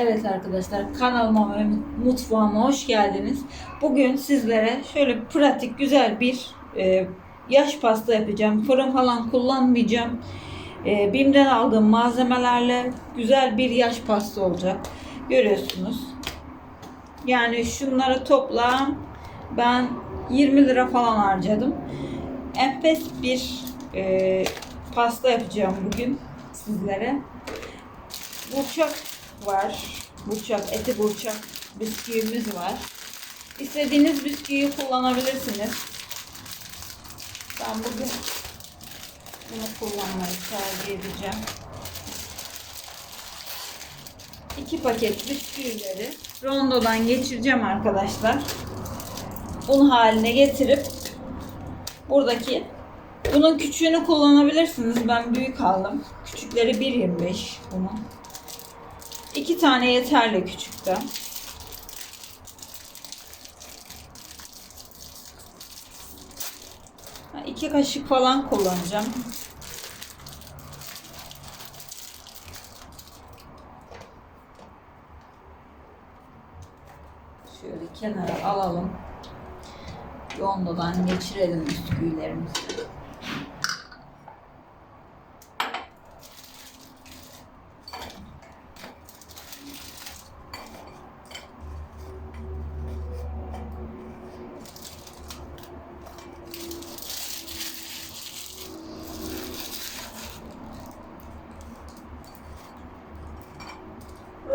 Evet arkadaşlar kanalıma ve mutfağıma hoş geldiniz. Bugün sizlere şöyle pratik güzel bir e, yaş pasta yapacağım. Fırın falan kullanmayacağım. E, Bim'den aldığım malzemelerle güzel bir yaş pasta olacak. Görüyorsunuz. Yani şunları toplam ben 20 lira falan harcadım. Enfes bir e, pasta yapacağım bugün sizlere. Burçak var. Burçak, eti burçak bisküvimiz var. İstediğiniz bisküviyi kullanabilirsiniz. Ben bugün bunu kullanmayı tercih edeceğim. İki paket bisküvileri rondodan geçireceğim arkadaşlar. Un haline getirip buradaki bunun küçüğünü kullanabilirsiniz. Ben büyük aldım. Küçükleri 1.25 bunun. İki tane yeterli küçükte. İki kaşık falan kullanacağım. Şöyle kenara alalım. Rondodan geçirelim bisküvilerimizi.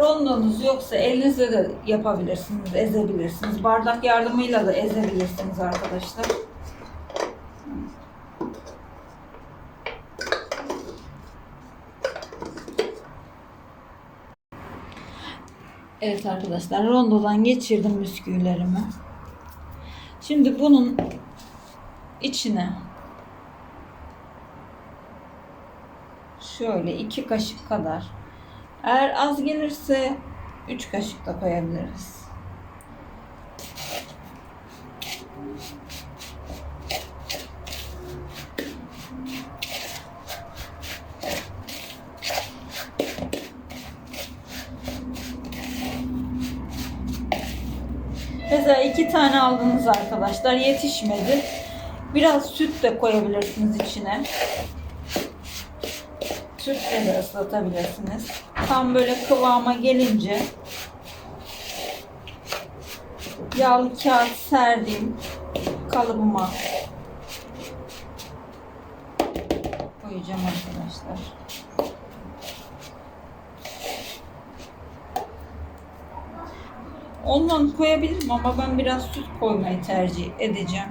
Rondonuz yoksa elinizle de yapabilirsiniz, ezebilirsiniz. Bardak yardımıyla da ezebilirsiniz arkadaşlar. Evet arkadaşlar rondodan geçirdim bisküvilerimi. Şimdi bunun içine şöyle iki kaşık kadar eğer az gelirse 3 kaşık da koyabiliriz. Mesela iki tane aldınız arkadaşlar yetişmedi. Biraz süt de koyabilirsiniz içine. Sütle de ıslatabilirsiniz. Tam böyle kıvama gelince yağlı kağıt serdiğim kalıbıma koyacağım arkadaşlar. Ondan koyabilirim ama ben biraz süt koymayı tercih edeceğim.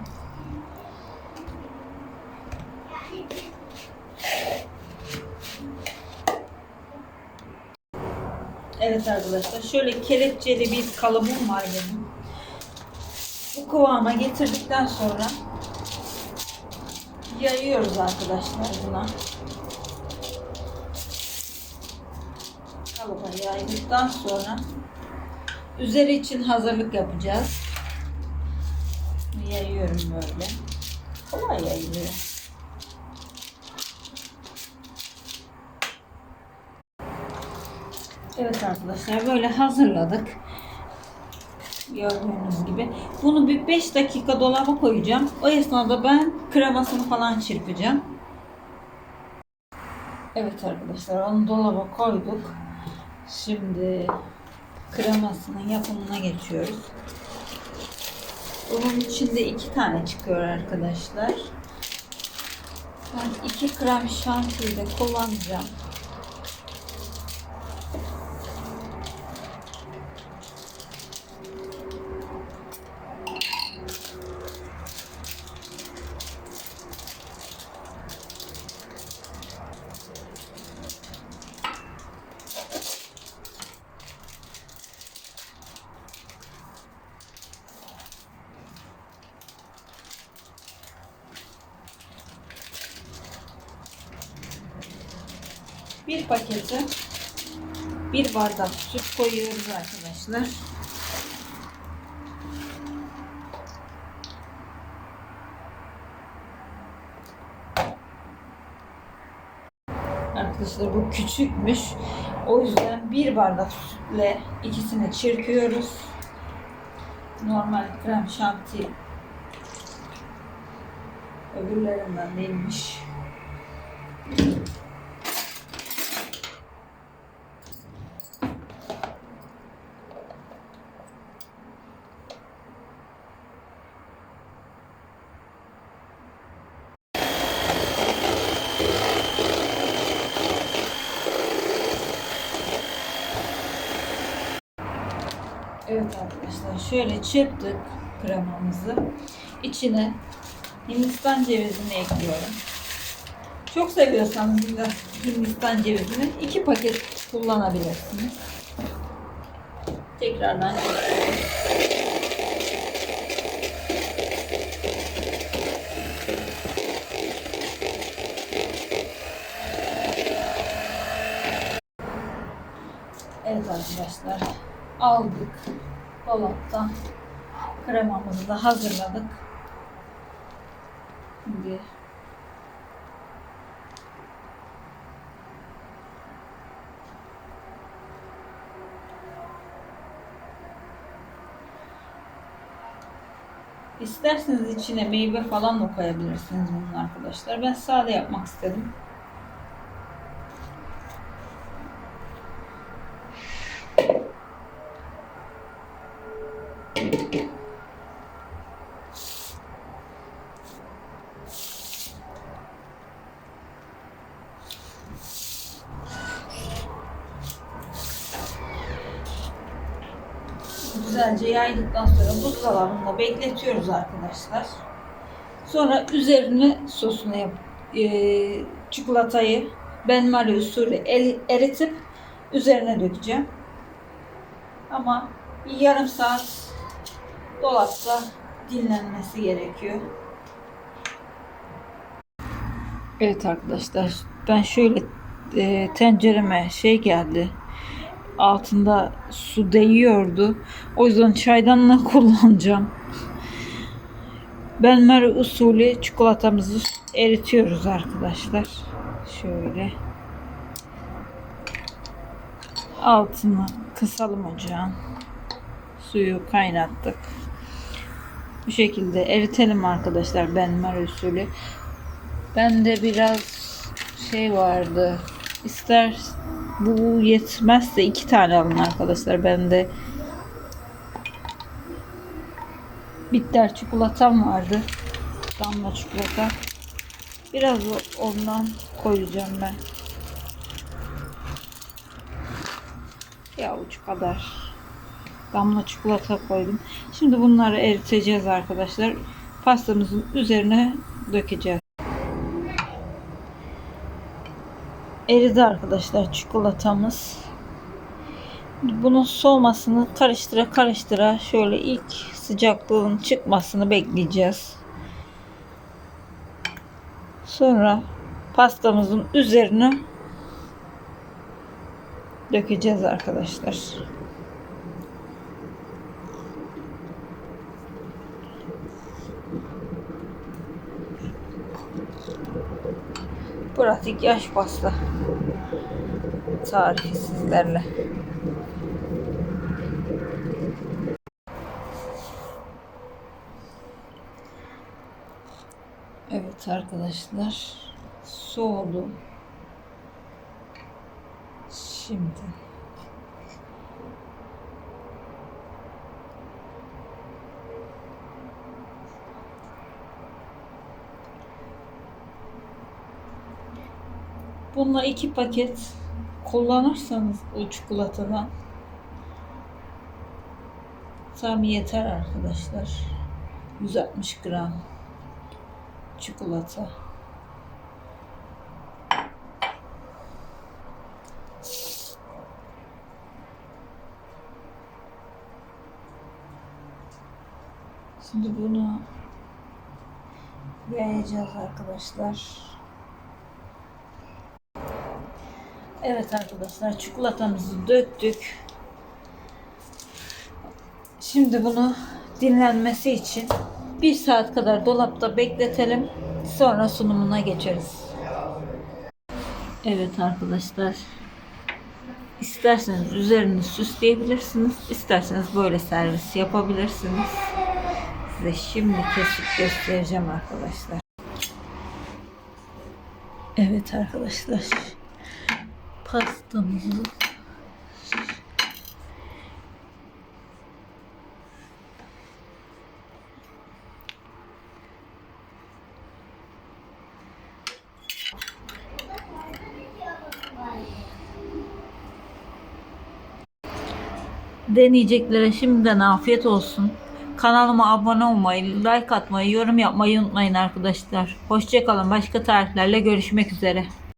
Evet arkadaşlar şöyle kelepçeli bir kalıbım var benim. Bu kıvama getirdikten sonra yayıyoruz arkadaşlar buna. Kalıba yaydıktan sonra üzeri için hazırlık yapacağız. Yayıyorum böyle. Kolay yayılıyor. Evet arkadaşlar böyle hazırladık. Gördüğünüz gibi. Bunu bir 5 dakika dolaba koyacağım. O esnada ben kremasını falan çırpacağım. Evet arkadaşlar onu dolaba koyduk. Şimdi kremasının yapımına geçiyoruz. Bunun içinde iki tane çıkıyor arkadaşlar. Ben iki krem şantiyi de kullanacağım. Bir pakete bir bardak süt koyuyoruz arkadaşlar. Arkadaşlar bu küçükmüş. O yüzden bir bardak sütle ikisini çırpıyoruz. Normal krem şanti öbürlerinden değilmiş. Arkadaşlar şöyle çırptık kremamızı. İçine Hindistan cevizini ekliyorum. Çok seviyorsanız Hindistan- cevizini iki paket kullanabilirsiniz. Tekrardan. Evet arkadaşlar aldık dolaptan kremamızı da hazırladık. Şimdi İsterseniz içine meyve falan da koyabilirsiniz bunun arkadaşlar. Ben sade yapmak istedim. Güzelce yaydıktan sonra buzdolabında bekletiyoruz arkadaşlar. Sonra üzerine sosunu yap, e, çikolatayı ben Marie usulü el- eritip üzerine dökeceğim. Ama bir yarım saat dolapta dinlenmesi gerekiyor. Evet arkadaşlar ben şöyle e, tencereme şey geldi altında su değiyordu. O yüzden çaydanla kullanacağım. Benmer usulü çikolatamızı eritiyoruz arkadaşlar. Şöyle. Altını kısalım ocağın. Suyu kaynattık. Bu şekilde eritelim arkadaşlar benmer usulü. Bende biraz şey vardı. İster bu yetmezse iki tane alın arkadaşlar. Bende bitter çikolatam vardı. Damla çikolata. Biraz ondan koyacağım ben. Bir avuç kadar damla çikolata koydum. Şimdi bunları eriteceğiz arkadaşlar. Pastamızın üzerine dökeceğiz. Eridi arkadaşlar çikolatamız. Bunun soğumasını karıştıra karıştıra şöyle ilk sıcaklığın çıkmasını bekleyeceğiz. Sonra pastamızın üzerine dökeceğiz arkadaşlar. Pratik yaş pasta tarifi sizlerle. Evet arkadaşlar soğudu. Şimdi Bununla iki paket kullanırsanız o çikolatadan tam yeter arkadaşlar. 160 gram çikolata. Şimdi bunu yayacağız arkadaşlar. Evet arkadaşlar çikolatamızı döktük. Şimdi bunu dinlenmesi için bir saat kadar dolapta bekletelim. Sonra sunumuna geçeriz. Evet arkadaşlar. İsterseniz üzerini süsleyebilirsiniz. isterseniz böyle servis yapabilirsiniz. Size şimdi kesip göstereceğim arkadaşlar. Evet arkadaşlar. Pastamızı deneyeceklere şimdiden afiyet olsun. Kanalıma abone olmayı, like atmayı, yorum yapmayı unutmayın arkadaşlar. Hoşçakalın. Başka tariflerle görüşmek üzere.